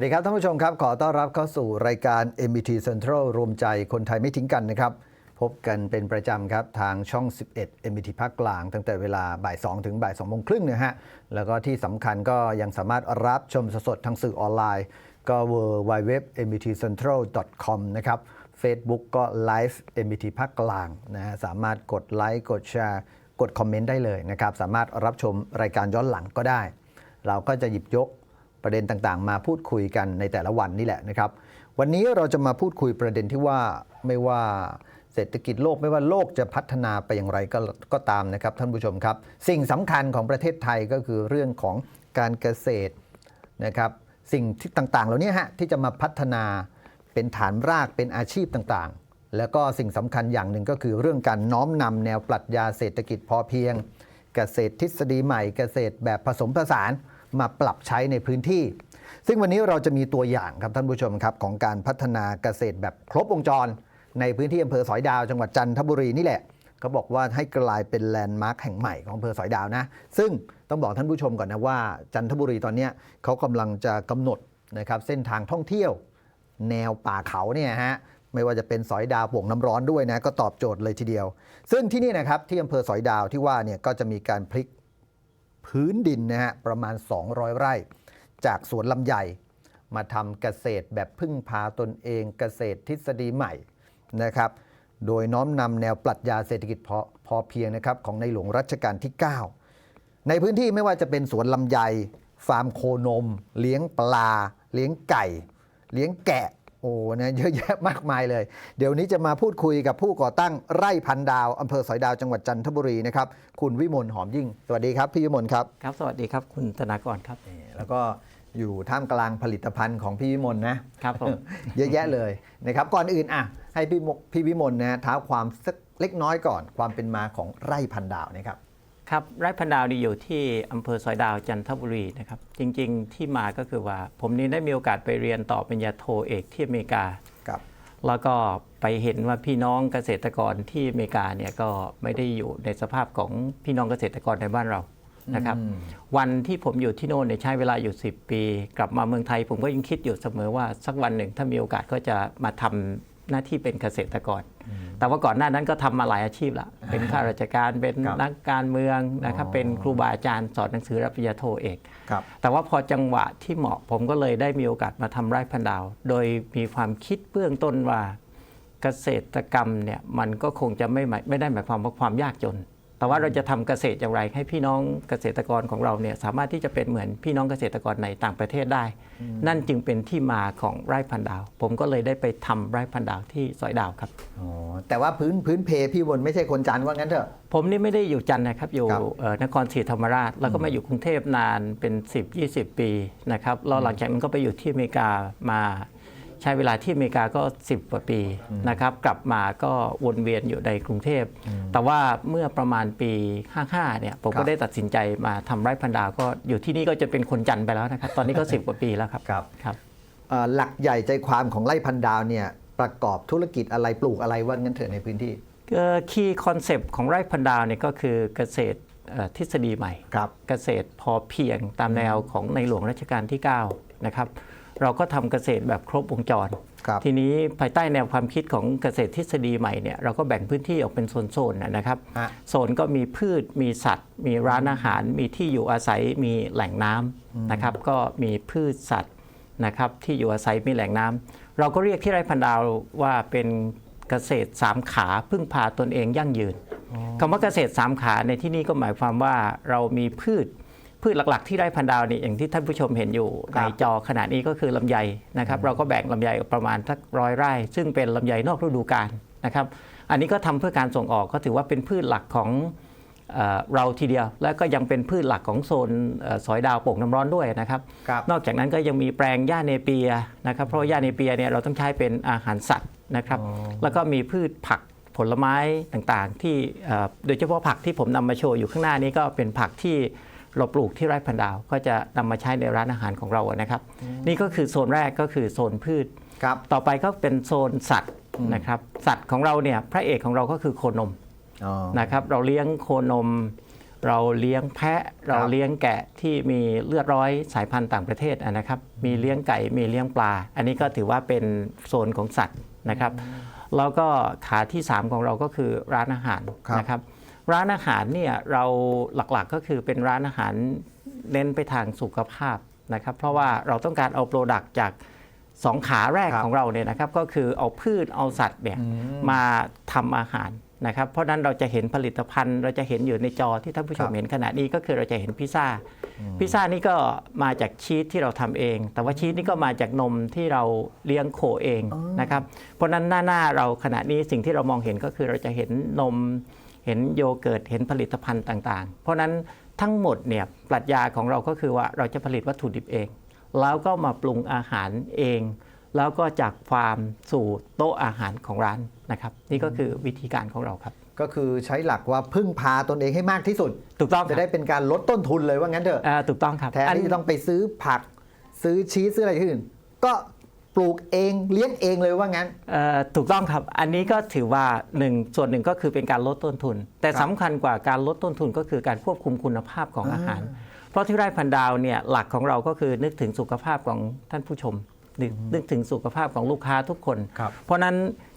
สวัสดีครับท่านผู้ชมครับ ขอต้อนรับเข้าสู่รายการ MBT Central รวมใจคนไทยไม่ทิ้งกันนะครับ พบกันเป็นประจำครับ ทางช่อง 11 MBT ภาคกลาง ตั้งแต่เวลาบ่าย 2 ถึงบ่าย2โมงครึ่งนะฮะ แล้วก็ที่สำคัญก็ยังสามารถรับชมสดๆทางสื่อออนไลน์ ก็ w w w m b t central com นะครับ Facebook ก็ Live MBT ภาคกลางนะฮะสามารถกดไลค์กดแชร์กดคอมเมนต์ได้เลยนะครับ สามารถรับชมรายการย้อนหลังก็ได้ เราก็จะหยิบยก ประเด็นต่างๆ มาพูดคุยกันในแต่ละวันนี่แหละนะครับ วันนี้เราจะมาพูดคุยประเด็นที่ว่าไม่ว่าเศรษฐกิจโลกไม่ว่าโลกจะพัฒนาไปอย่างไรก็ก็ตามนะครับ ท่านผู้ชมครับ สิ่งสำคัญของประเทศไทยก็คือเรื่องของการเกษตรนะครับสิ่งที่ต่างๆ เหล่านี้ฮะที่จะมาพัฒนาเป็นฐานรากเป็นอาชีพต่างๆ แล้วก็สิ่งสำคัญอย่างหนึ่งก็คือเรื่องการน้อมนำแนวปรัชญาเศรษฐกิจพอเพียง เกษตรทฤษฎีใหม่เกษตรแบบผสมผสาน มาปรับใช้ในพื้นที่ ซึ่งวันนี้เราจะมีตัวอย่างครับท่านผู้ชมครับของการพัฒนาเกษตรแบบครบวงจร ในพื้นที่อำเภอสอยดาวจังหวัดจันทบุรีนี่แหละเขาบอกว่าให้กลายเป็นแลนด์มาร์คแห่งใหม่ของอำเภอสอยดาวนะ ซึ่งต้องบอกท่านผู้ชมก่อนนะว่า จันทบุรีตอนนี้เขากำลังจะกำหนดนะครับเส้นทางท่องเที่ยว แนวป่าเขาเนี่ยฮะไม่ว่าจะเป็นสอยดาวป่งน้ำร้อนด้วยนะก็ตอบโจทย์เลยทีเดียว ซึ่งที่นี่นะครับที่อำเภอสอยดาวที่ว่าเนี่ยก็จะมีการพลิก พื้นดินนะฮะประมาณ 200 ไร่ จากสวนลำไยมาทำเกษตรแบบพึ่งพาตนเองเกษตรทฤษฎีใหม่นะครับ โดยน้อมนำแนวปรัชญาเศรษฐกิจพอพอเพียงนะครับของในหลวงรัชกาลที่ 9 ในพื้นที่ไม่ว่าจะเป็นสวนลำไย ฟาร์มโคนม เลี้ยงปลา เลี้ยงไก่ เลี้ยงแกะ โอ้นะเยอะแยะมากมายเลย เดี๋ยวนี้จะมาพูดคุยกับผู้ก่อตั้งไร่พันดาวอำเภอสอยดาวจังหวัดจันทบุรีนะครับคุณวิมลหอมยิ่ง สวัสดีครับพี่วิมลครับครับ สวัสดีครับคุณธนากรครับนี่แล้วก็อยู่ท่ามกลางผลิตภัณฑ์ของพี่วิมลนะครับผมเยอะแยะเลยนะครับก่อนอื่นอะให้พี่มพี่วิมลนะท้าความสักเล็กน้อยก่อน ความเป็นมาของไร่พันดาวนะครับ ครับไร่พันดาวนี่อยู่ที่อำเภอสอยดาวจันทบุรีนะครับจริงๆที่มาก็คือว่า ผมนี่ได้มีโอกาสไปเรียนต่อปริญญาโทเอกที่อเมริกาครับแล้วก็ไปเห็นว่าพี่น้องเกษตรกรที่อเมริกาเนี่ยก็ไม่ได้อยู่ในสภาพของพี่น้องเกษตรกรในบ้านเรานะครับอืมวันที่ผมอยู่ที่โน่นเนี่ยใช้เวลาอยู่ 10 ปี กลับมาเมืองไทย ผมก็ยังคิดอยู่เสมอว่าสักวันหนึ่งถ้ามีโอกาสก็จะมาทำ หน้าที่เป็นเกษตรกร แต่ว่าก่อนหน้านั้นก็ทำมาหลายอาชีพละเป็นข้าราชการเป็นครับนักการเมืองนะครับอ๋อเป็นครูบาอาจารย์สอนหนังสือรับปริญญาโทเอกครับแต่ว่าพอจังหวะที่เหมาะผมก็เลยได้มีโอกาสมาทำไร่พันดาว โดยมีความคิดเบื้องต้นว่าเกษตรกรรมเนี่ยมันก็คงจะไม่หมายไม่ได้หมายความว่าความยากจน แต่ว่าเราจะทำเกษตรอย่างไร ให้พี่น้องเกษตรกรของเราเนี่ยสามารถที่จะเป็นเหมือนพี่น้องเกษตรกรในต่างประเทศได้ นั่นจึงเป็นที่มาของไร่พันดาว ผมก็เลยได้ไปทำไร่พันดาวที่สอยดาวครับอ๋อแต่ว่าพื้นพื้นเพพี่วิมลไม่ใช่คนจันทร์ว่างั้นเถอะ ผมนี่ไม่ได้อยู่จันทร์นะครับ อยู่ครับเอ่อนครศรีธรรมราช แล้วก็มาอยู่กรุงเทพนานเป็น 10 20 ปีนะครับแล้วหลังจากนั้นก็ไปอยู่ที่อเมริกามา ใช้เวลาที่อเมริกาก็ 10กว่าปีนะครับกลับมาก็วนเวียนอยู่ในกรุงเทพ แต่ว่าเมื่อประมาณปี 55เนี่ยผมครัก็บได้ตัดสินใจมาทำไร่พันดาวก็อยู่ที่นี่ก็จะเป็นคนจันทร์ไปแล้วนะครับตอนนี้ก็ 10 กว่าปีแล้วครับครับครับเอ่อหลักใหญ่ใจความของไร่พันดาวเนี่ยประกอบธุรกิจอะไรปลูกอะไรว่างั้นเถอะในพื้นที่คีย์คอนเซปต์ของไร่พันดาวเนี่ยก็คือเกษตรเอ่อทฤษฎีใหม่ครับเกษตรพอเพียงตามแนวของในหลวงรัชกาลที่ 9 นะครับ เราก็ทำเกษตรแบบครบวงจรครับทีนี้ภายใต้แนวความคิดของเกษตรทฤษฎีใหม่เนี่ยเราก็แบ่งพื้นที่ออกเป็นโซนๆนะครับฮะโซนก็มีพืชมีสัตว์ มีร้านอาหาร มีที่อยู่อาศัยมีแหล่งน้ำนะครับ ก็มีพืชสัตว์นะครับที่อยู่อาศัยมีแหล่งน้ำเราก็เรียกที่ไร่พันดาวว่าเป็นเกษตรสามขาพึ่งพาตนเองยั่งยืนคำว่าเกษตรสามขาในที่นี้ก็หมายความว่าเรามีพืช พืชหลักๆ ที่ไร่พันดาวนี่อย่างที่ท่านผู้ชมเห็นอยู่ครัในบจอขณะนี้ก็คือลำไยนะครับ เราก็แบ่งลำไยออกประมาณสักร้อยไร่ ซึ่งเป็นลำไยนอกฤดูกาลนะครับ อันนี้ก็ทำเพื่อการส่งออกก็ถือว่าเป็นพืชหลักของเอ่อเราทีเดียว และก็ยังเป็นพืชหลักของโซนเอ่อสอยดาวโป่งน้ำร้อนด้วยนะครับครับนอกจากนั้นก็ยังมีแปลงหญ้าเนเปียนะครับ เพราะว่าหญ้าเนเปียเนี่ยเราต้องใช้เป็นอาหารสัตว์นะครับอ๋อแล้วก็มีพืชผักผลไม้ต่างๆ ที่เอ่อโดยเฉพาะผักที่ผมนำมาโชว์อยู่ข้างหน้านี้ก็เป็นผักที่ เราปลูกที่ไร่พันดาว ก็จะนำมาใช้ในร้านอาหารของเรานะครับ นี่ก็คือโซนแรกก็คือโซนพืชครับต่อไปก็เป็นโซนสัตว์นะครับ สัตว์ของเราเนี่ยพระเอกของเราก็คือโคนมอ๋อนะครับเราเลี้ยงโคนม เราเลี้ยงแพะเราเลี้ยงแกะที่มีเลือดร้อยสายพันธุ์ต่างประเทศอะนะครับ มีเลี้ยงไก่มีเลี้ยงปลา อันนี้ก็ถือว่าเป็นโซนของสัตว์นะครับแล้วก็ขาที่ 3 ของเราก็คือร้านอาหารครับนะครับ ร้านอาหารเนี่ยเราหลักๆก็คือเป็นร้านอาหารเน้นไปทางสุขภาพนะครับ เพราะว่าเราต้องการเอาโปรดักต์จากสองขาแรกครับของเราเนี่ยนะครับก็คือเอาพืชเอาสัตว์เนี่ยมาทำอาหารนะครับ เพราะฉะนั้นเราจะเห็นผลิตภัณฑ์ เราจะเห็นอยู่ในจอที่ท่านผู้ชคมรับเห็นขณะนี้ก็คือเราจะเห็นพิซซ่าพิซซ่านี่ก็มาจากชีสที่เราทำเอง แต่ว่าชีสนี่ก็มาจากนมที่เราเลี้ยงโคเองนะครับเพราะฉะนั้นหน้าหน้าเราขณะนี้สิ่งที่เรามองเห็นก็คือเราจะเห็นนม เห็นโยเกิร์ตเห็นผลิตภัณฑ์ต่างๆ เพราะฉะนั้นทั้งหมดเนี่ยปรัชญาของเราก็คือว่าเราจะผลิตวัตถุดิบเอง แล้วก็มาปรุงอาหารเอง แล้วก็จากฟาร์มสู่โต๊ะอาหารของร้านนะครับ นี่ก็คือวิธีการของเราครับ ก็คือใช้หลักว่าพึ่งพาตนเองให้มากที่สุด ถูกต้องคจะรับได้เป็นการลดต้นทุนเลยว่างั้นเถอะอ่าถูกต้องครับแทนที่จะต้องไปซื้อผัก ซื้อชีสซื้ออะไรที่อื่น ก็ ปลูกเองเลี้ยงเองเลยว่างั้นเอ่อถูกต้องครับ อันนี้ก็ถือว่าหนึ่งส่วนหนึ่งก็คือเป็นการลดต้นทุน แต่ครับสำคัญกว่าการลดต้นทุนก็คือการควบคุมคุณภาพของอาหาร เพราะที่ไร่พันดาวเนี่ยหลักของเราก็คือนึกถึงสุขภาพของท่านผู้ชม นึกนึกถึงสุขภาพของลูกค้าทุกคนครับเพราะฉะนั้น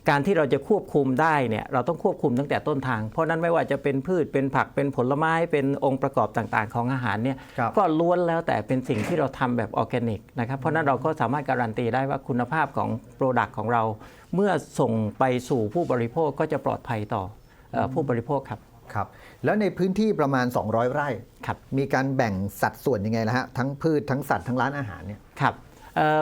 การที่เราจะควบคุมได้เนี่ยเราต้องควบคุมตั้งแต่ต้นทาง เพราะฉะนั้นไม่ว่าจะเป็นพืชเป็นผักเป็นผลไม้เป็นองค์ประกอบต่างๆ ของอาหารเนี่ยครับก็ล้วนแล้วแต่เป็นสิ่งที่เราทำแบบออร์แกนิกนะครับเพราะฉะนั้นเราก็สามารถการันตีได้ว่าคุณภาพของโปรดักต์ของเรา เมื่อส่งไปสู่ผู้บริโภคก็จะปลอดภัยต่อเอ่อผู้บริโภคครับครับแล้วในพื้นที่ประมาณ 200 ไร่ครับมีการแบ่งสัดส่วนยังไงล่ะฮะทั้งพืชทั้งสัตว์ทั้งร้านอาหารเนี่ยครับเอ่อ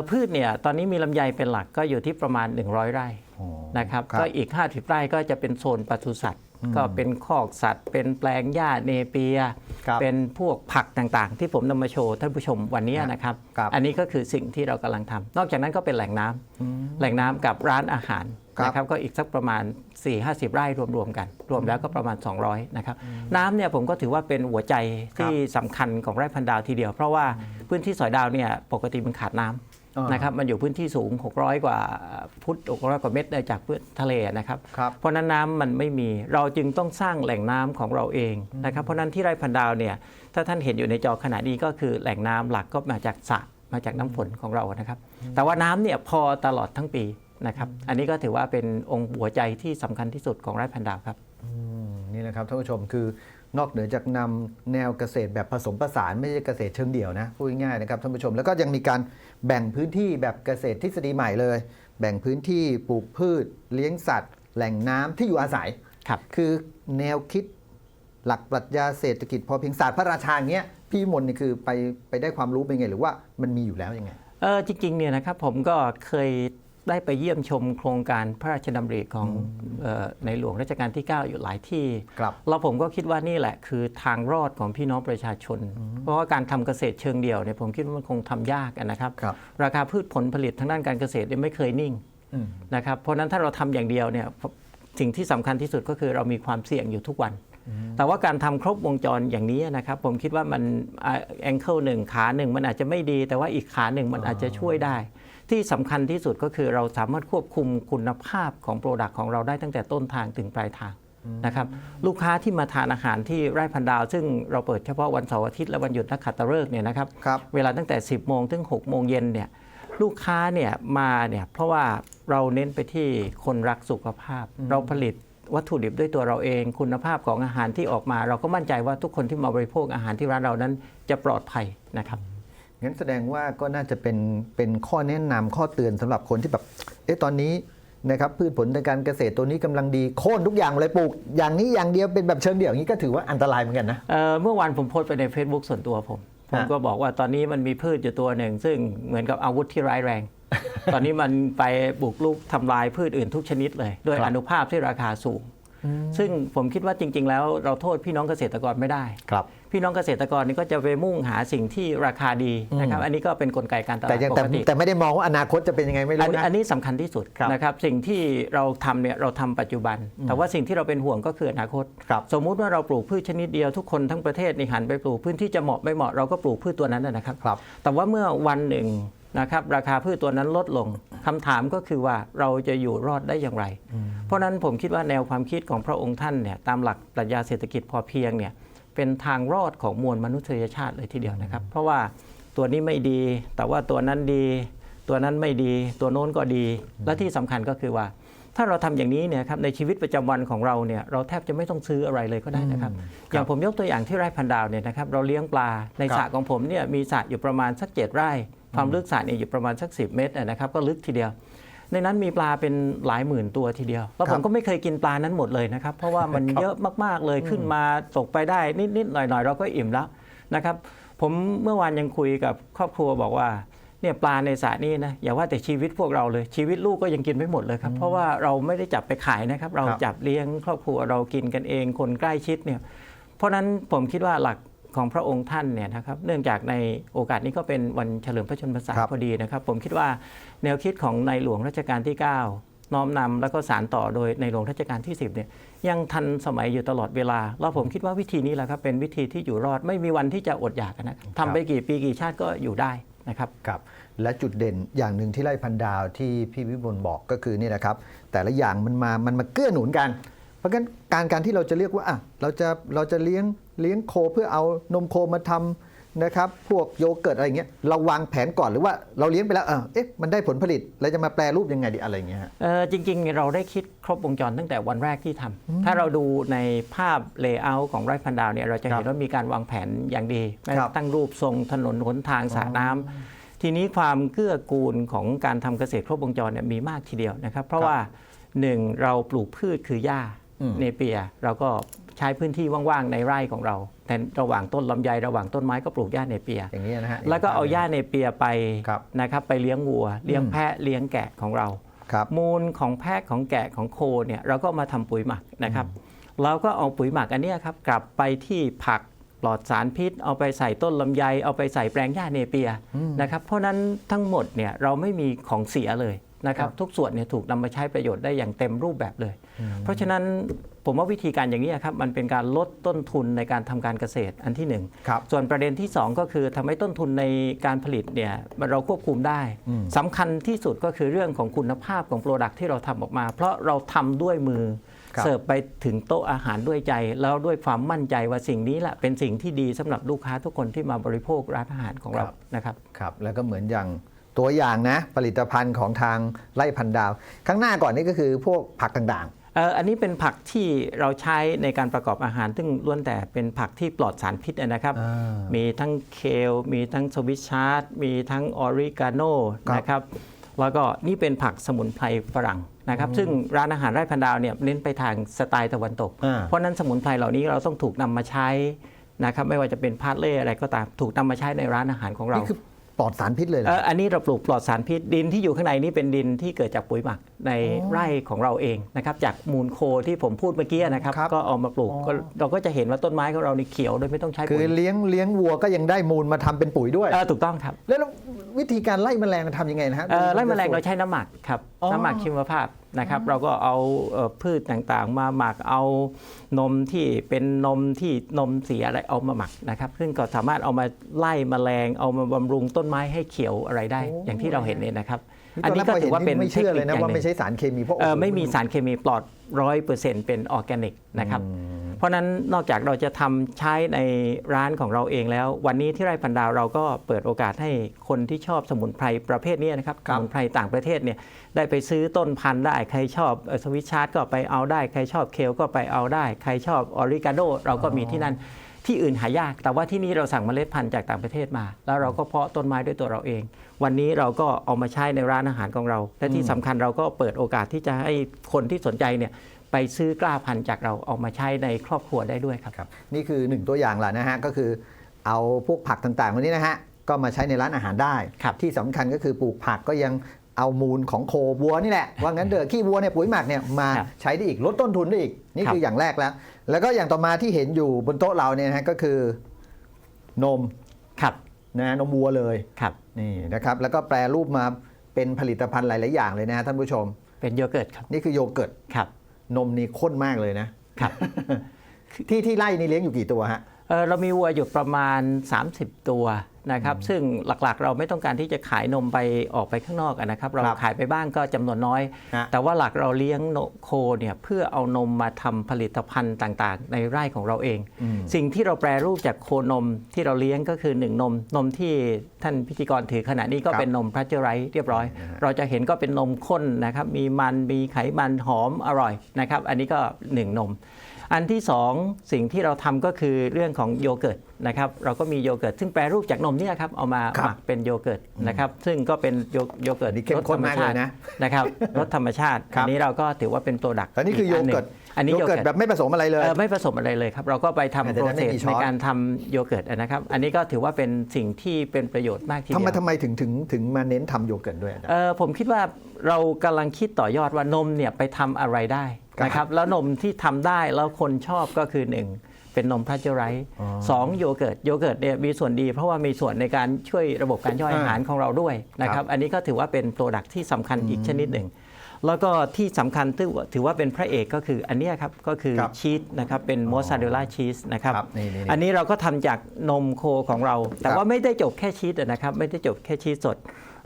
พืชเนี่ยตอนนี้มีลำไยเป็นหลักก็อยู่ที่ประมาณ 100 ไร่อ๋อนะครับครับก็อีก 50 ไร่ก็จะเป็นโซนปศุสัตว์ ก็เป็นคอกสัตว์ เป็นแปลงหญ้าเนเปียครับเป็นพวกผักต่างๆ ที่ผมนำมาโชว์ท่านผู้ชมวันนี้นะครับครับอันนี้ก็คือสิ่งที่เรากำลังทำนอกจากนั้นก็เป็นแหล่งน้ำแหล่งน้ำกับร้านอาหาร ครับนะครับก็อีกสักประมาณ 4-50 ไร่รวมๆกัน รวมแล้วก็ประมาณ 200นะครับน้ำเนี่ยผมก็ถือว่าเป็นหัวใจที่สำคัญของไร่พันดาวทีเดียว เพราะว่าพื้นที่สอยดาวเนี่ยปกติมันขาดน้ำอ่าน นะครับมันอยู่พื้นที่สูง 600 กว่าฟุต600 กว่าเมตรจากพื้นทะเลนะครับ ครับ เพราะฉะนั้นน้ำมันไม่มีเราจึงต้องสร้างแหล่งน้ำของเราเองนะครับเพราะฉะนั้นที่ไร่พันดาวเนี่ยถ้าท่านเห็นอยู่ในจอขณะนี้ก็คือแหล่งน้ำหลักก็มาจากสระมาจากน้ำฝนของเรานะครับ แต่ว่าน้ำเนี่ยพอตลอดทั้งปี นะครับ อันนี้ก็ถือว่าเป็นองค์หัวใจที่สำคัญที่สุดของไร่พันดาวครับอืมนี่แหละครับท่านผู้ชมคือนอกเหนือจากนำแนวเกษตรแบบผสมผสานไม่ใช่เกษตรเชิงเดี่ยวนะพูดง่ายๆนะครับท่านผู้ชมแล้วก็ยังมีการแบ่งพื้นที่แบบเกษตรทฤษฎีใหม่เลย แบ่งพื้นที่ปลูกพืช เลี้ยงสัตว์ แหล่งน้ำที่อยู่อาศัยครับคือแนวคิดหลักปรัชญาเศรษฐกิจพอเพียงศาสตร์พระราชาอย่างเงี้ยพี่วิมนนี่คือไปไปได้ความรู้เป็นไง หรือว่ามันมีอยู่แล้วยังไงเออจริงๆเนี่ยนะครับผมก็เคย ได้ไปเยี่ยมชมโครงการพระราชดำริของเออในหลวงรัชกาลที่ 9 อยู่หลายที่ครับแล้วผมก็คิดว่านี่แหละคือทางรอดของพี่น้องประชาชน เพราะว่าการทำเกษตรเชิงเดี่ยวเนี่ยผมคิดว่ามันคงทำยากอะนะครับครับราคาพืชผลผลิตทางด้านการเกษตรเนี่ยไม่เคยนิ่งอืมนะครับเพราะฉะนั้นถ้าเราทำอย่างเดียวเนี่ยสิ่งที่สำคัญที่สุดก็คือเรามีความเสี่ยงอยู่ทุกวัน แต่ว่าการทำครบวงจรอย่างนี้นะครับ ผมคิดว่ามันแองเกิลหนึ่งขาหนึ่งมันอาจจะไม่ดี แต่ว่าอีกขาหนึ่งมันอาจจะช่วยได้ ที่สำคัญที่สุดก็คือเราสามารถควบคุมคุณภาพของโปรดักต์ของเราได้ตั้งแต่ต้นทางถึงปลายทางนะครับลูกค้าที่มาทานอาหารที่ไร่พันดาว ซึ่งเราเปิดเฉพาะวันเสาร์อาทิตย์และวันหยุดนักขัตฤกษ์เนี่ยนะครับครับเวลาตั้งแต่ 10 โมงถึง 6 โมงเย็นเนี่ยลูกค้าเนี่ยมาเนี่ยเพราะว่าเราเน้นไปที่คนรักสุขภาพ เราผลิตวัตถุดิบด้วยตัวเราเอง คุณภาพของอาหารที่ออกมา เราก็มั่นใจว่าทุกคนที่มาบริโภคอาหารที่ร้านเรานั้นจะปลอดภัยนะครับ งั้นแสดงว่าก็น่าจะเป็นเป็นข้อแนะนำข้อเตือนสำหรับคนที่แบบเอ๊ะตอนนี้นะครับพืชผลทางการเกษตรตัวนี้กำลังดีโค่นทุกอย่างเลยปลูก อย่างนี้อย่างเดียวเป็นแบบเชิงเดี่ยวอย่างนี้ก็ถือว่าอันตรายเหมือนกันนะเอ่อเมื่อวานผมโพสต์ไปใน Facebook ส่วนตัวผม ผมฮะก็บอกว่าตอนนี้มันมีพืชอยู่ตัวหนึ่ง ซึ่งเหมือนกับอาวุธที่ร้ายแรง ตอนนี้มันไปบุกลุกทำลายพืชอื่นทุกชนิดเลยด้วยครับอนุภาพที่ราคาสูง ซึ่งผมคิดว่าจริง ๆ แล้วเราโทษพี่น้องเกษตรกรไม่ได้ครับ พี่น้องเกษตรกรนี่ก็จะไปมุ่งหาสิ่งที่ราคาดีนะครับ อันนี้ก็เป็นกลไกการตลาแต่ดยังปแต่กติแต่ไม่ได้มองว่าอนาคตจะเป็นยังไงไม่อัรู้นนี้นะ อันนี้สำคัญที่สุดครับนะครับ สิ่งที่เราทำเนี่ยเราทำปัจจุบัน แต่ว่าสิ่งที่เราเป็นห่วงก็คืออนาคต ครับสมมุติว่าเราปลูกพืชชนิดเดียวทุกคนทั้งประเทศนี่หันไปปลูกพื้นที่จะเหมาะไม่เหมาะเราก็ปลูกพืชตัวนั้นนะนะครับ ครับ แต่ว่าเมื่อวันหนึ่งนะครับราคาพืชตัวนั้นลดลงคำถามก็คือว่าเราจะอยู่รอดได้อย่างไร เพราะฉะนั้นผมคิดว่าแนวความคิดของพระองค์ท่านเนี่ยตามหลักปรัชญาเศรษฐกิจพอเพียงเนี่ย เป็นทางรอดของมวลมนุษยชาติเลยทีเดียวนะครับ เพราะว่าตัวนี้ไม่ดี แต่ว่าตัวนั้นดี ตัวนั้นไม่ดี ตัวโน้นก็ดี และที่สำคัญก็คือว่า ถ้าเราทำอย่างนี้เนี่ยครับในชีวิตประจำวันของเราเนี่ยเราแทบจะไม่ต้องซื้ออะไรเลยก็ได้นะครับอย่างผมยกตัวอย่างที่ไร่พันดาวเนี่ยนะครับเราเลี้ยงปลาในครับสระของผมเนี่ยมีสระอยู่ประมาณสักเจ็ดไร่ความลึกสระเนี่ยอยู่ประมาณสัก 10 เมตรนะครับก็ลึกทีเดียว ในนั้นมีปลาเป็นหลายหมื่นตัวทีเดียว แล้วคผรับมก็ไม่เคยกินปลานั้นหมดเลยนะครับ เพราะว่ามันครับเยอะมากๆเลยขึ้นมาตกไปได้นิดๆหน่อยๆ เราก็อิ่มแล้วนะครับ ผมเมื่อวานยังคุยกับครอบครัวบอกว่าเนี่ยปลาในสระนี่นะอย่าว่าแต่ชีวิตพวกเราเลยชีวิตลูกก็ยังกินไม่หมดเลยครับ เพราะว่าเราไม่ได้จับไปขายนะครับ เราครับจับเลี้ยงครอบครัวเรากินกันเองคนใกล้ชิดเนี่ยเพราะฉะนั้นผมคิดว่าหลัก ของพระองค์ท่านเนี่ยนะครับเนื่องจากในโอกาสนี้ก็เป็นวันเฉลิมพระชนมพรรษาครับพอดีนะครับ ผมคิดว่าแนวคิดของในหลวงรัชกาลที่ 9 น้อมนำแล้วก็สารต่อโดยในหลวงรัชกาลที่ 10เนี่ยยังทันสมัยอยู่ตลอดเวลา แล้วผมคิดว่าวิธีนี้แหละครับเป็นวิธีที่อยู่รอดไม่มีวันที่จะอดอยากนะครับทำไปกี่ปีกี่ชาติก็อยู่ได้นะครับครับและจุดเด่นอย่างหนึ่งที่ไร่พันดาวที่พี่วิบลบอกก็คือนี่นะครับ แต่ละอย่างมันมามันมาเกื้อหนุนกัน เพราะงั้นการการที่เราจะเรียกว่าอะเราจะเราจะเลี้ยง เลี้ยงโคเพื่อเอานมโคมาทำนะครับ พวกโยเกิร์ตอะไรเงี้ยเราวางแผนก่อนหรือว่าเราเลี้ยงไปแล้วเออเอ๊ะมันได้ผลผลิตเราจะมาแปลรูปยังไงดีอะไรเงี้ยฮะเอ่อจริง ๆ เราได้คิดครบวงจรตั้งแต่วันแรกที่ทำถ้าเราดูในภาพเลเยอร์ของไร่พันดาวเนี่ยเราจะเห็นว่ามีการวางแผนอย่างดีแม้ครับตั้งรูปทรงถนนหนทางสระน้ำทีนี้ความเกื้อกูลของการทำเกษตรครบวงจรเนี่ยมีมากทีเดียวนะครับ เพราะว่าหนึ่งเราปลูกพืชคือหญ้าอืมเนเปียเราก็ ใช้พื้นที่ว่างๆในไร่ของเราแต่ระหว่างต้นลำไยระหว่างต้นไม้ก็ปลูกหญ้าเนเปีย อย่างนี้นะฮะ แล้วก็เอาหญ้าเนเปียไปครับนะครับไปเลี้ยงวัว เลี้ยงแพะเลี้ยงแกะของเรา ครับ มูลของแพะของแกะของโคเนี่ยเราก็มาทำปุ๋ยหมักนะครับ เราก็เอาปุ๋ยหมักอันเนี้ยครับกลับไปที่ผักปลอดสารพิษ เอาไปใส่ต้นลำไย เอาไปใส่แปลงหญ้าเนเปียนะครับเพราะฉะนั้นทั้งหมดเนี่ยเราไม่มีของเสียเลยนะครับครับ ทุกส่วนเนี่ยถูกนำมาใช้ประโยชน์ได้อย่างเต็มรูปแบบเลย เพราะฉะนั้นผมว่าวิธีการอย่างนี้ครับมันเป็นการลดต้นทุนในการทำการเกษตรอันที่หนึ่งครับส่วนประเด็นที่ 2 ก็คือทำให้ต้นทุนในการผลิตเนี่ยเราควบคุมได้อืมสำคัญที่สุดก็คือเรื่องของคุณภาพของโปรดักที่เราทำออกมา เพราะเราทำด้วยมือครับเสิร์ฟไปถึงโต๊ะอาหารด้วยใจ แล้วด้วยความมั่นใจว่าสิ่งนี้แหละเป็นสิ่งที่ดีสำหรับลูกค้าทุกคนที่มาบริโภคร้านอาหารของเรานะครับครับแล้วก็เหมือนอย่างตัวอย่างนะผลิตภัณฑ์ของทางไร่พันดาว ข้างหน้าก่อนนี่ก็คือพวกผักต่างเอ่ออันนี้เป็นผักที่เราใช้ในการประกอบอาหาร ซึ่งล้วนแต่เป็นผักที่ปลอดสารพิษนะครับอ่ามีทั้งเคล มีทั้งสวิชชาร์ดมีทั้งออริกาโนครับนะครับ แล้วก็นี่เป็นผักสมุนไพรฝรั่งนะครับ ซึ่งร้านอาหารไร่พันดาวเนี่ยเน้นไปทางสไตล์ตะวันตกอ่าเพราะฉะนั้นสมุนไพรเหล่านี้เราต้องถูกนำมาใช้นะครับไม่ว่าจะเป็นพาร์ทเล่อะไรก็ตามถูกนำมาใช้ในร้านอาหารของๆเรานี่คือ ปลอดสารพิษเลยเหรอเอ่ออันนี้เราปลูกปลอดสารพิษดินที่อยู่ข้างในนี่เป็นดินที่เกิดจากปุ๋ยหมักในไร่ของเราเองนะครับจากมูลโคที่ผมพูดเมื่อกี้นะครับครับ ก็เอามาปลูกอ๋อก็เราก็จะเห็นว่าต้นไม้ของเรานี่เขียวโดยไม่ต้องใช้คือปุ๋ยเลี้ยงเลี้ยงวัวก็ยังได้มูลมาทำเป็นปุ๋ยด้วย เออถูกต้องครับแล้ววิธีการไล่แมลงทำยังไงนะฮะ เอ่อไล่แมลงเราใช้น้ำหมักครับ อ๋อ น้ำหมักชีวภาพ นะครับ เราก็เอาเอ่อพืชต่างๆ มาหมักเอานมที่เป็นนมที่นมเสียอะไรเอามาหมักนะครับ ซึ่งก็สามารถเอามาไล่แมลงเอามาบำรุงต้นไม้ให้เขียวอะไรได้ อย่างที่เราเห็นเนี่ยนะครับ อันนี้ก็ถือว่าเป็นไม่เทคเชื่อนิเลยคอนะย่างว่าหนึ่ไม่งใช่สารเคมีเพราะเอ่อโอ้โหไม่มีสารเคมีปลอดร้อยเปอร์เซ็นต์เป็นออร์แกนิกนะครับ เพราะฉะนั้นนอกจากเราจะทำใช้ในร้านของเราเองแล้ว วันนี้ที่ไร่พันดาวเราก็เปิดโอกาสให้คนที่ชอบสมุนไพรประเภทนี้นะครับครัสบมุนไพรต่างประเทศเนี่ยได้ไปซื้อต้นพันธุ์ได้ ใครชอบเอ่อสวิตชาร์ดก็ไปเอาได้ ใครชอบเคลก็ไปเอาได้ ใครชอบออริกาโดเราก็มีที่นั่นที่อื่นหายาก แต่ว่าที่นี่เราสั่งเมล็ดพันธุ์จากต่างประเทศมา แล้วเราก็เพาะต้นไม้ด้วยตัวเราเอง วันนี้เราก็เอามาใช้ในร้านอาหารของเรา และที่สำคัญเราก็เปิดโอกาสที่จะให้คนที่สนใจเนี่ยไปซื้อกล้าพันธุ์จากเราเอามาใช้ในครอบครัวได้ด้วยครับครับนี่คือหนึ่งตัวอย่างแหละนะฮะก็คือเอาพวกผักต่างๆวันนี้นะฮะก็มาใช้ในร้านอาหารได้ครับที่สำคัญก็คือปลูกผักก็ยังเอามูลของโควัวนี่แหละ ว่างั้นเถอะขี้วัวเนี่ยปุ๋ยหมักเนี่ยมาครับใช้ได้อีกลดต้นทุนได้อีก นี่ครับคืออย่างแรกแล้ว แล้วก็อย่างต่อมาที่เห็นอยู่บนโต๊ะเราเนี่ยนะฮะก็คือนมครับ นะฮะนมวัวเลยครับนี่นะครับแล้วก็แปรรูปมาเป็นผลิตภัณฑ์หลาย ๆ อย่างเลยนะฮะท่านผู้ชม เป็นโยเกิร์ตครับนี่คือโยเกิร์ตครับ นมนี่ข้นมากเลยนะครับที่ที่ไร่นี่เลี้ยงอยู่กี่ตัวฮะเอ่อเรามีวัวอยู่ประมาณ 30 ตัว นะครับซึ่งหลักๆ เราไม่ต้องการที่จะขายนมไปออกไปข้างนอกอะนะครับเราครับขายไปบ้างก็จำนวนน้อยฮะแต่ว่าหลักเราเลี้ยงโคเนี่ยเพื่อเอานมมาทำผลิตภัณฑ์ต่างๆ ในไร่ของเราเองอืมสิ่งที่เราแปรรูปจากโคนมที่เราเลี้ยงก็คือหนึ่งนมนมที่ท่านพิธีกรถือขณะนี้ก็ครับเป็นนมพระเจอไรต์เรียบร้อยนะฮะเราจะเห็นก็เป็นนมข้นนะครับมีมันมีไขมันหอมอร่อยนะครับอันนี้ก็หนึ่งนม อันที่สองสิ่งที่เราทำก็คือเรื่องของโยเกิร์ตนะครับเราก็มีโยเกิร์ตซึ่งแปรรูปจากนมเนี่ยครับเอามาครับหมักเป็นโยเกิร์ตนะครับซึ่งก็เป็นโยโยเกิร์ตอันนี้เข้มข้นมากเลยนะนะครับรสธรรมชาติครับอันนี้เราก็ถือว่าเป็นตัวดักแต่นี่คือโยเกิร์ตอันนี้โยโยเกิเกิร์ร์ตตแบบไม่ผสมอะไรเลยเอ่อไม่ผสมอะไรเลยครับเราก็ไปทำแต่โปรนั้นเซไม่สมีช้อนในการทำโยเกิร์ตนะครับอันนี้ก็ถือว่าเป็นสิ่งที่เป็นประโยชน์มากทีทำเดีไมยวทำไมถึงถึงถึงมาเน้นทำโยเกิร์ตด้วยอาจารย์เอ่อผมคิดว่าเรากำลังคิดต่อยอดว่านมเนี่ยไปทำอะไรได้ครับ นะครับแล้วนมที่ทำได้แล้วคนชอบก็คือหนึ่งเป็นนมพระเจอไรต์อ๋อสองโยเกิร์ตโยเกิร์ตเนี่ยมีส่วนดี เพราะว่ามีส่วนในการช่วยระบบการย่อยอ่าอาหารของเราด้วยนะคครัรับบอันนี้ก็ถือว่าเป็นโปรดักที่สำคัญอีกชนิดหนึ่งแล้วก็ที่สำคัญถือว่าถือว่าเป็นพระเอกก็คืออันเนี้ยครับ ก็คือครับชีสนะครับเป็นมอสซาเรลล่าชีสนะครับครับนี่นี่นี่อันนี้เราก็ทำจากนมโคของเรา แต่ครับว่าไม่ได้จบแค่ชีสนะครับ ไม่ได้จบแค่ชีสสด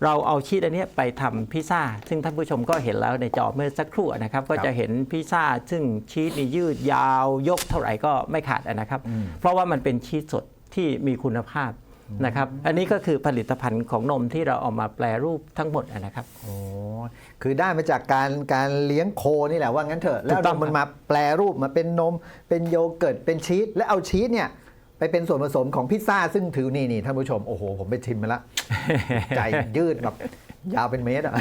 เราเอาชีสอันเนี้ยไปทำพิซซ่า ซึ่งท่านผู้ชมก็เห็นแล้วในจอเมื่อสักครู่นะครับ ก็จะเห็นพิซซ่า ซึ่งชีสนี่ยืดยาวยกเท่าไหร่ก็ไม่ขาดนะครับ เพราะว่ามันเป็นชีสสดที่มีคุณภาพนะครับ อันนี้ก็คือผลิตภัณฑ์ของนมที่เราเอามาแปลรูปทั้งหมดนะครับโอ้คือได้มาจากการการเลี้ยงโคนี่แหละว่างั้นเถอะแล้วถูกต้นองมมันมาแปลรูปมาเป็นนม เป็นโยเกิร์ตเป็นชีสและเอาชีสเนี่ย ไปเป็นส่วนผสมของพิซซ่าซึ่งถือนี่นี่ท่านผู้ชม โอ้โห ผมไปชิมมาแล้วใจยืดแบบ ยาวเป็นเมตรอะ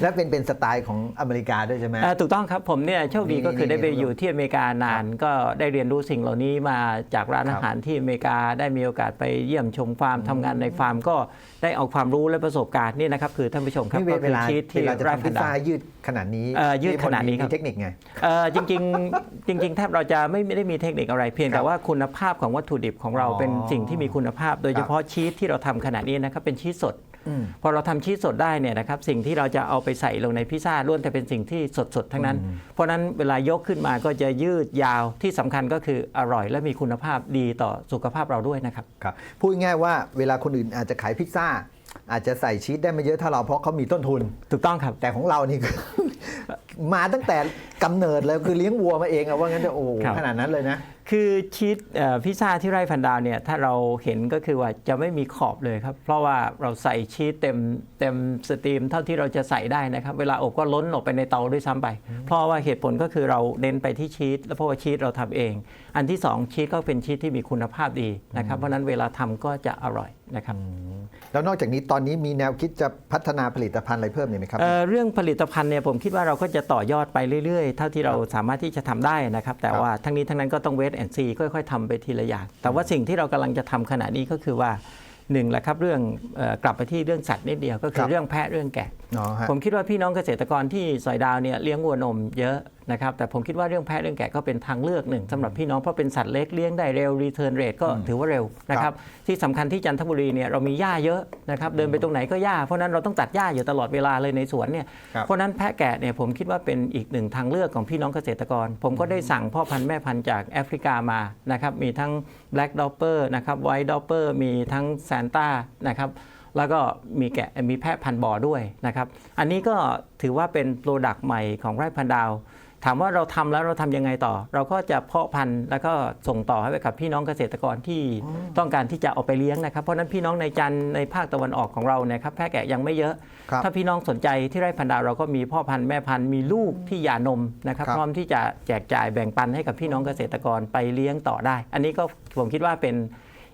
และเป็นเป็นสไตล์ของอเมริกาด้วยใช่ไหมอ่าถูกต้องครับผมเนี่ยโชคดีนี่ก็คือได้ไปนี่อยู่ที่อเมริกานาน ก็ได้เรียนรู้สิ่งเหล่านี้มาจากร้านครับอาหารที่อเมริกาได้มีโอกาสไปเยี่ยมชมฟาร์มทำงานในฟาร์มก็ได้เอาความรู้และประสบการณ์นี่นะครับคือท่านผู้ชมครับนี่ก็เวคือลาชีสเวที่ลาจะไร่ทำพัพินซธุ์ซ่ายืดขนาดนี้เอ่อยืดขนาดนี้ครับ มีเทคนิคไง เอ่อจริงๆ จริงๆแทบเราจะไม่ไม่ได้มีเทคนิคอะไรเพียงครัแต่บว่าคุณภาพของวัตถุดิบของเราอ๋อเป็นสิ่งที่มีคุณภาพ โดยเฉพาะชีสที่เราทำขนาดนี้นะครับเป็นชีสสดอืม พอเราทำชีสสดได้เนี่ยนะครับสิ่งที่เราจะเอาไปใส่ลงในพิซซ่าล้วนแต่เป็นสิ่งที่สดๆทั้งนั้น เพราะฉะนั้นเวลายกขึ้นมาก็จะยืดยาวที่สำคัญก็คืออร่อยและมีคุณภาพดีต่อสุขภาพเราด้วยนะครับครับพูดง่ายๆว่าเวลาคนอื่นอาจจะขายพิซซ่าอาจจะใส่ชีสได้ไม่เยอะเท่าเราเพราะเขามีต้นทุน ถูกต้องครับ แต่ของเรานี่คือมาตั้งแต่กำเนิดเลยคือเลี้ยงวัวมาเองอะว่างั้นเถอะโอ้โหครับขนาดนั้นเลยนะ คือชีสเอ่อพิซซ่าที่ไร่พันดาวเนี่ยถ้าเราเห็นก็คือว่าจะไม่มีขอบเลยครับ เพราะว่าเราใส่ชีสเต็มเต็มสตรีมเท่าที่เราจะใส่ได้นะครับ เวลาอบก็ล้นออกไปในเตาด้วยซ้ำไป เพราะว่าเหตุผลก็คือเราเน้นไปที่ชีสแล้วเพราะว่าชีสเราทำเอง อันที่สองชีสก็เป็นชีสที่มีคุณภาพดีนะครับ เพราะฉะนั้นเวลาทำก็จะอร่อยนะครับแล้วนอกจากนี้ตอนนี้มีแนวคิดจะพัฒนาผลิตภัณฑ์อะไรเพิ่มอีกไหมครับเอ่อเรื่องผลิตภัณฑ์เนี่ยผมคิดว่าเราก็จะต่อยอดไปเรื่อยๆ เท่าที่เราสามารถที่จะทำได้นะครับ แต่ครับว่าทั้งนี้ทั้งนั้นก็ต้องเวทแอนซีค่อยๆทำไปทีละอย่าง แต่ว่าสิ่งที่เรากำลังจะทำขณะนี้ก็คือว่าหนึ่งแหละครับเรื่องเอ่อกลับไปที่เรื่องสัตว์นิดเดียวก็คืครัอบเรื่องแพะเรื่องแกะอ๋อฮะ ผมคิดว่าพี่น้องเกษตรกรที่สอยดาวเนี่ยเลี้ยงวัวนมเยอะนะครับแต่ผมคิดว่าเรื่องแพะเรื่องแกะก็เป็นทางเลือกหนึ่งสำหรับพี่น้องเพราะเป็นสัตว์เล็กเลี้ยงได้เร็วรีเทิร์นเรทก็ถือว่าเร็วนะครับที่สำคัญที่จันทบุรีเนี่ยเรามีหญ้าเยอะนะครับเดินไปตรงไหนก็หญ้าเพราะฉะนั้นเราต้องตัดหญ้าอยู่ตลอดเวลาเลยในสวนเนี่ยครับเพราะฉะนั้นแพะแกะเนี่ยผมคิดว่าเป็นอีกหนึ่งทางเลือกของพี่น้องเกษตรกร ผมก็ได้สั่งพ่อพันธุ์แม่พันธุ์จากแอฟริกามานะครับมีทั้ง Black Dopper นะครับ White Dopper มีทั้ง Santa นะครับ แล้วก็มีแกะมีแพะพันธุ์บอด้วยนะครับ อันนี้ก็ถือว่าเป็นโปรดักต์ใหม่ของไร่พันธุ์ดาว ถามว่าเราทำแล้วเราทำยังไงต่อ เราก็จะเพาะพันธุ์แล้วก็ส่งต่อให้ไปกับพี่น้องเกษตรกรที่ต้องการที่จะเอาไปเลี้ยงนะครับ เพราะฉะนั้นพี่น้องในจันทร์ในภาคตะวันออกของเราเนี่ยครับแพะแกะยังไม่เยอะครับถ้าพี่น้องสนใจที่ไร่พันธุ์ดาวเราก็มีพ่อพันธุ์แม่พันธุ์มีลูกที่หย่านมนะครับครับพร้อมที่จะแจกจ่ายแบ่งปันให้กับพี่น้องเกษตรกรไปเลี้ยงต่อได้ อันนี้ก็ผมคิดว่าเป็น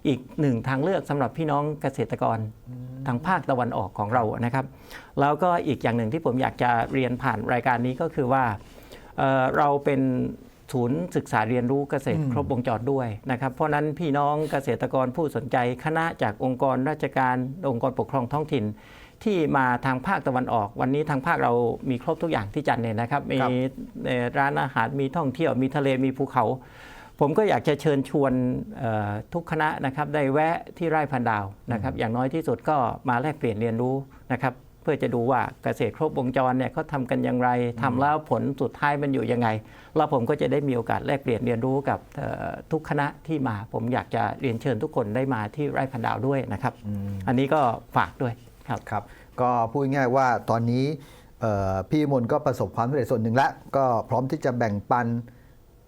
อีกหนึ่งทางเลือกสำหรับพี่น้องเกษตรกรทางภาคตะวันออกของเรานะครับ แล้วก็อีกอย่างหนึ่งที่ผมอยากจะเรียนผ่านรายการนี้ก็คือว่าเอ่อเราเป็นศูนย์ศึกษาเรียนรู้เกษตรครบวงจรด้วยนะครับ เพราะฉะนั้นพี่น้องเกษตรกรผู้สนใจคณะจากองค์กรราชการองค์กรปกครองท้องถิ่น ที่มาทางภาคตะวันออก วันนี้ทางภาคเรามีครบทุกอย่างที่จันทร์เนี่ยนะครับ มีครับเอ่อร้านอาหารมีท่องเที่ยวมีทะเลมีภูเขา ผมก็อยากจะเชิญชวนเอ่อทุกคณะนะครับได้แวะที่ไร่พันดาวนะครับ อย่างน้อยที่สุดก็มาแลกเปลี่ยนเรียนรู้นะครับ เพื่อจะดูว่าเกษตรครบวงจรเนี่ยเขาทำกันอย่างไรทำแล้วผลสุดท้ายมันอยู่ยังไงแล้วผมก็จะได้มีโอกาสแลกเปลี่ยนเรียนรู้กับเอ่อทุกคณะที่มา ผมอยากจะเรียนเชิญทุกคนได้มาที่ไร่พันดาวด้วยนะครับ อันนี้ก็ฝากด้วยครับครับ ก็พูดง่ายๆว่าตอนนี้เอ่อพี่มนก็ประสบความสำเร็จส่วนหนึ่งแล้วก็พร้อมที่จะแบ่งปัน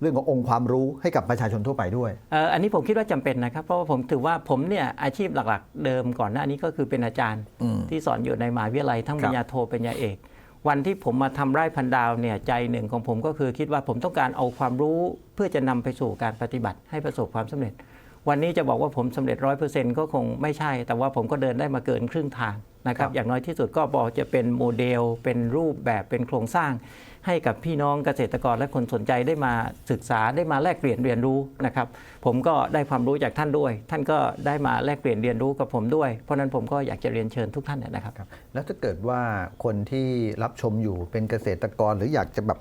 เรื่องขององค์ความรู้ให้กับประชาชนทั่วไปด้วยเอ่ออันนี้ผมคิดว่าจำเป็นนะครับ เพราะว่าผมถือว่าผมเนี่ยอาชีพหลักๆ เดิมก่อนหน้านี้ก็คือเป็นอาจารย์อืมที่สอนอยู่ในมหาวิทยาลัยทั้งคปรับริญญาโทปริญญาเอก วันที่ผมมาทำไร่พันดาวเนี่ยใจหนึ่งของผมก็คือคิดว่าผมต้องการเอาความรู้เพื่อจะนำไปสู่การปฏิบัติให้ประสบความสำเร็จ วันนี้จะบอกว่าผมสำเร็จร้อยเปอร์เซ็นต์ก็คงไม่ใช่ แต่ว่าผมก็เดินได้มาเกินครึ่งทาง นะครัครับบอย่างน้อยที่สุดก็บอกจะเป็นโมเดล เป็นรูปแบบเป็นโครงสร้าง ให้กับพี่น้องเกษตรกรและคนสนใจได้มาศึกษาได้มาแลกเปลี่ยนเรียนรู้นะครับ ผมก็ได้ความรู้จากท่านด้วย ท่านก็ได้มาแลกเปลี่ยนเรียนรู้กับผมด้วย เพราะฉะนั้นผมก็อยากจะเรียนเชิญทุกท่านเนยนะครับครับแล้วถ้าเกิดว่าคนที่รับชมอยู่เป็นเกษตรกรหรืออยากจะแบบ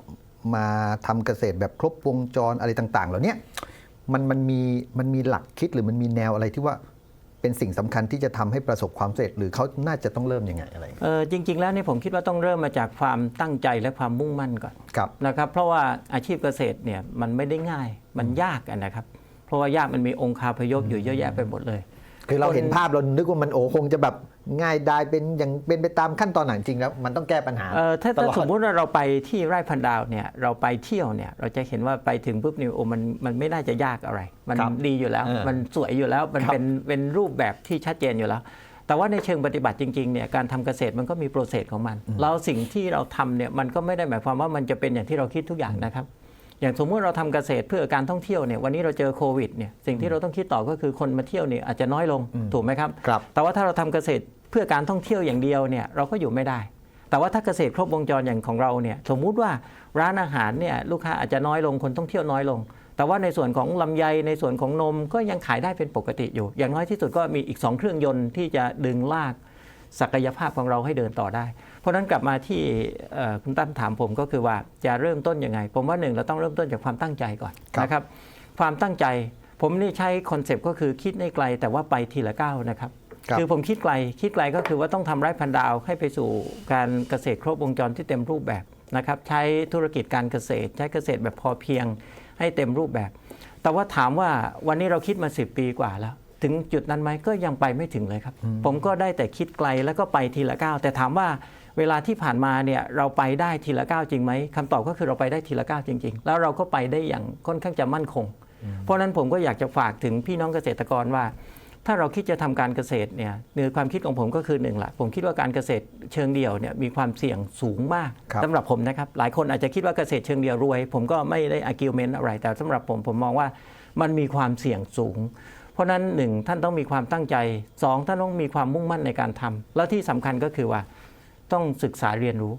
มาทำเกษตรแบบครบวงจรอะไรต่าง ๆ เหล่าเนี้ยมันมันมีมันมีหลักคิดหรือมันมีแนวอะไรที่ว่า เป็นสิ่งสำคัญที่จะทำให้ประสบความสำเร็จ หรือเขาน่าจะต้องเริ่มยังไงอะไรเออจริง ๆ แล้วเนี่ยผมคิดว่าต้องเริ่มมาจากความตั้งใจและความมุ่งมั่นก่อนครับนะครับ เพราะว่าอาชีพเกษตรเนี่ยมันไม่ได้ง่ายมันยากอะนะครับ เพราะว่ายากมันมีองค์คาพยพอยู่เยอะแยะไปหมดเลย คือเราเห็นคนภาพเรานึกว่ามันโอ้คงจะแบบง่ายได้เป็นอย่างเป็นไปตามขั้นตอนหนังจริงแล้วมันต้องแก้ปัญหาเอ่อถ้าตถ้าลอดสมมุติว่าเราไปที่ไร่พันดาวเนี่ยเราไปเที่ยวเนี่ยเราจะเห็นว่าไปถึงปุ๊บนี่โอ้มันมันไม่น่าจะยากอะไร มันครับดีอยู่แล้วเออมันสวยอยู่แล้วมันครับเป็นเป็นรูปแบบที่ชัดเจนอยู่แล้วแต่ว่าในเชิงปฏิบัติจริงๆเนี่ยการทำเกษตรมันก็มีโปรเซสของมัน แล้วสิ่งที่เราทำเนี่ยมันก็ไม่ได้หมายความว่ามันจะเป็นอย่างที่เราคิดทุกอย่างนะครับ อย่างสมมุติเราทำเกษตรเพื่อการท่องเที่ยวเนี่ยวันนี้เราเจอโควิดเนี่ยสิ่งที่เราต้องคิดต่อก็คือคนมาเที่ยวเนี่ยอาจจะน้อยลงถูกไหมครับครับแต่ว่าถ้าเราทำเกษตรเพื่อการท่องเที่ยวอย่างเดียวเนี่ยเราก็อยู่ไม่ได้ แต่ว่าถ้าเกษตรครบวงจรอย่างของเราเนี่ยสมมุติว่าร้านอาหารเนี่ยลูกค้าอาจจะน้อยลงคนท่องเที่ยวน้อยลง แต่ว่าในส่วนของลำไยในส่วนของนมก็ยังขายได้เป็นปกติอยู่ อย่างน้อยที่สุดก็มีอีก 2 เครื่องยนต์ที่จะดึงลากศักยภาพของเราให้เดินต่อได้ เพราะฉะนั้นกลับมาที่เอ่อคุณตั้มถามผมก็คือว่าจะเริ่มต้นยังไง ผมว่าหนึ่งเราต้องเริ่มต้นจากความตั้งใจก่อนครับนะครับความตั้งใจผมนี่ใช้คอนเซปต์ก็คือคิดในไกลแต่ว่าไปทีละก้าวนะครับครับคือผมคิดไกลคิดไกลก็คือว่าต้องทำไร่พันดาวให้ไปสู่การเกษตรครบวงจรที่เต็มรูปแบบนะครับใช้ธุรกิจการเกษตร ใช้เกษตรแบบพอเพียงให้เต็มรูปแบบ แต่ว่าถามว่าวันนี้เราคิดมา 10 ปีกว่าแล้ว ถึงจุดนั้นไหมก็ยังไปไม่ถึงเลยครับ ผมก็ได้แต่คิดไกลแล้วก็ไปทีละก้าวแต่ถามว่า เวลาที่ผ่านมาเนี่ยเราไปได้ทีละก้าวจริงไหมคำตอบก็คือเราไปได้ทีละก้าวจริง ๆ แล้วเราก็ไปได้อย่างค่อนข้างจะมั่นคง เพราะฉะนั้นผมก็อยากจะฝากถึงพี่น้องเกษตรกรว่า ถ้าเราคิดจะทำการเกษตรเนี่ยในความคิดของผมก็คือหนึ่งละผมคิดว่าการเกษตรเชิงเดี่ยวเนี่ยมีความเสี่ยงสูงมากครับสำหรับผมนะครับ หลายคนอาจจะคิดว่าเกษตรเชิงเดี่ยวรวย ผมก็ไม่ได้อากิวเมนต์อะไร แต่สำหรับผมผมมองว่ามันมีความเสี่ยงสูงเพราะฉะนั้นหนึ่งท่านต้องมีความตั้งใจสองท่านต้องมีความมุ่งมั่นในการทำแล้วที่สำคัญก็คือว่า ต้องศึกษาเรียนรู้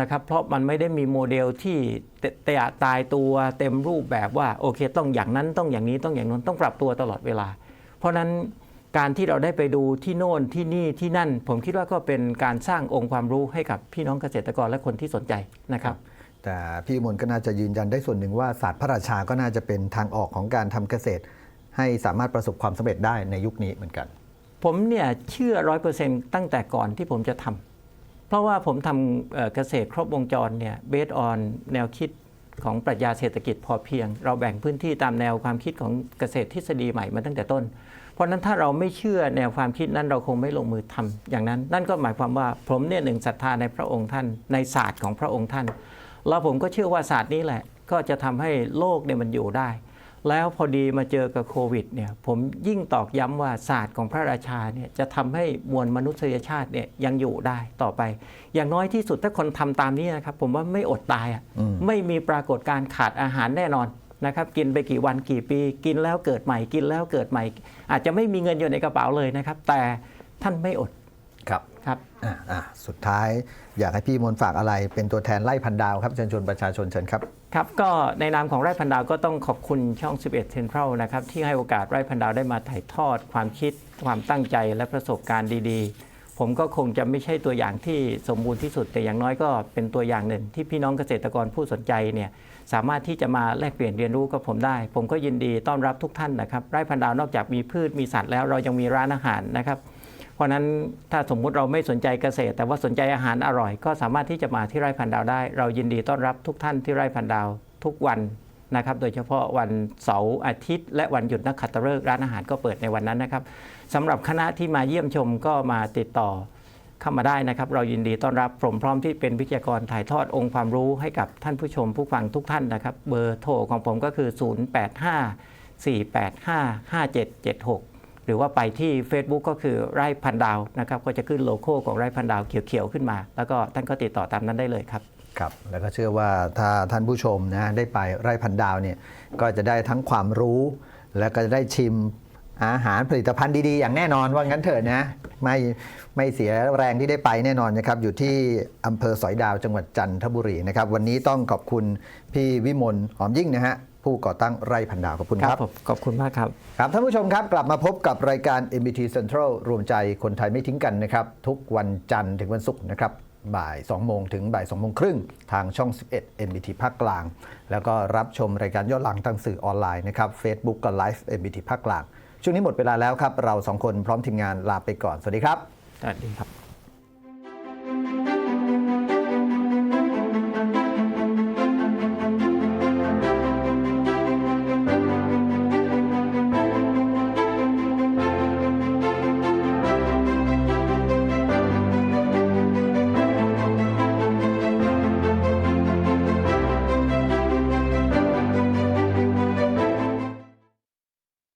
นะครับ เพราะมันไม่ได้มีโมเดลที่เตเตะตายตัวเต็มรูปแบบว่าโอเค ต้องอย่างนั้นต้องอย่างนี้ต้องอย่างนั้นต้องปรับตัวตลอดเวลา เพราะฉะนั้นการที่เราได้ไปดูที่โน่นที่นี่ที่นั่น ผมคิดว่าก็เป็นการสร้างองค์ความรู้ให้กับพี่น้องเกษตรกรและคนที่สนใจนะครับแต่พี่มนก็น่าจะยืนยันได้ส่วนหนึ่งว่าศาสตร์พระราชาก็น่าจะเป็นทางออกของการทำเกษตร ให้สามารถประสบความสำเร็จได้ในยุคนี้เหมือนกัน ผมเนี่ยเชื่อร้อยเปอร์เซ็นต์ตั้งแต่ก่อนที่ผมจะทำเพ ราะว่าผมทำเกษตรครบวงจรเนี่ยเบสออนแนวคิดของปรัชญาเศรษฐกิจพอเพียง เราแบ่งพื้นที่ตามแนวความคิดของเกษตรทฤษฎีใหม่มาตั้งแต่ต้น เพราะนั้นถ้าเราไม่เชื่อแนวความคิดนั้นเราคงไม่ลงมือทำอย่างนั้น นั่นก็หมายความว่าผมเนี่ยหนึ่งศรัทธาในพระองค์ท่านในศาสตร์ของพระองค์ท่าน แล้วผมก็เชื่อว่าศาสตร์นี้แหละ ก็จะทำให้โลกเนี่ยมันอยู่ได้ แล้วพอดีมาเจอกับโควิดเนี่ยผมยิ่งตอกย้ำว่าศาสตร์ของพระราชาเนี่ยจะทำให้มวลมนุษยชาติเนี่ยยังอยู่ได้ต่อไป อย่างน้อยที่สุดถ้าคนทำตามนี้นะครับผมว่าไม่อดตายอะอืมไม่มีปรากฏการณ์ขาดอาหารแน่นอนนะครับกินไปกี่วันกี่ปี กินแล้วเกิดใหม่กินแล้วเกิดใหม่ อาจจะไม่มีเงินอยู่ในกระเป๋าเลยนะครับ แต่ท่านไม่อดครับครับอะอะสุดท้ายอยากให้พี่มนฝากอะไรเป็นตัวแทนไล่พันดาวครับเชิญชวนประชาชนเชิญครับ ครับก็ในนามของไร่พันดาวก็ต้องขอบคุณช่อง 11 Central นะครับที่ให้โอกาสไร่พันดาวได้มาถ่ายทอด ความคิด ความตั้งใจและประสบการณ์ดีๆ ผมก็คงจะไม่ใช่ตัวอย่างที่สมบูรณ์ที่สุด แต่อย่างน้อยก็เป็นตัวอย่างหนึ่ง ที่พี่น้องเกษตรกรผู้สนใจเนี่ยสามารถที่จะมาแลกเปลี่ยนเรียนรู้กับผมได้ ผมก็ยินดีต้อนรับทุกท่านนะครับไร่พันดาวนอกจากมีพืชมีสัตว์แล้วเรายังมีร้านอาหารนะครับ เพราะฉะนั้นถ้าสมมุติเราไม่สนใจเกษตร แต่ว่าสนใจอาหารอร่อย ก็สามารถที่จะมาที่ไร่พันดาวได้ เรายินดีต้อนรับทุกท่านที่ไร่พันดาวทุกวันนะครับโดยเฉพาะวันเสาร์อาทิตย์ และวันหยุดนักขัตฤกษ์ร้านอาหารก็เปิดในวันนั้นนะครับสำหรับคณะที่มาเยี่ยมชมก็มาติดต่อเข้ามาได้นะครับ เรายินดีต้อนรับผมพร้อมที่เป็นวิทยากรถ่ายทอดองค์ความรู้ให้กับท่านผู้ชมผู้ฟังทุกท่านนะครับ เบอร์โทรของผมก็คือ 0854855776 หรือว่าไปที่ Facebook ก็คือไร่พันดาวนะครับก็จะขึ้นโลโก้ของไร่พันดาวเขียวๆขึ้นมา แล้วก็ท่านก็ติดต่อตามนั้นได้เลยครับครับแล้วก็เชื่อว่าถ้าท่านผู้ชมนะได้ไปไร่พันดาวเนี่ยก็จะได้ทั้งความรู้ แล้วก็จะได้ชิมอาหารผลิตภัณฑ์ดีๆ อย่างแน่นอนว่างั้นเถอะนะไม่ไม่เสียแรงที่ได้ไปแน่นอนนะครับ อยู่ที่อำเภอสอยดาวจังหวัดจันทบุรีนะครับ วันนี้ต้องขอบคุณพี่วิมลหอมยิ่งนะฮะ ผู้ก่อตั้งไร่พันดาวขอบคุณครับผมขอบคุณมากครับครับท่านผู้ชมครับกลับมาพบกับรายการ MBT Central รวมใจคนไทยไม่ทิ้งกันนะครับ ทุกวันจันทร์ถึงวันศุกร์นะครับบ่าย 2 โมงถึงบ่าย 2 โมงครึ่ง ทางช่อง 11 MBT ภาคกลาง แล้วก็รับชมรายการย้อนหลังทางสื่อออนไลน์นะครับ Facebook กับ Live MBT ภาคกลาง ช่วงนี้หมดเวลาแล้วครับ เราสองคนพร้อมทีมงานลาไปก่อน สวัสดีครับ สวัสดีครับ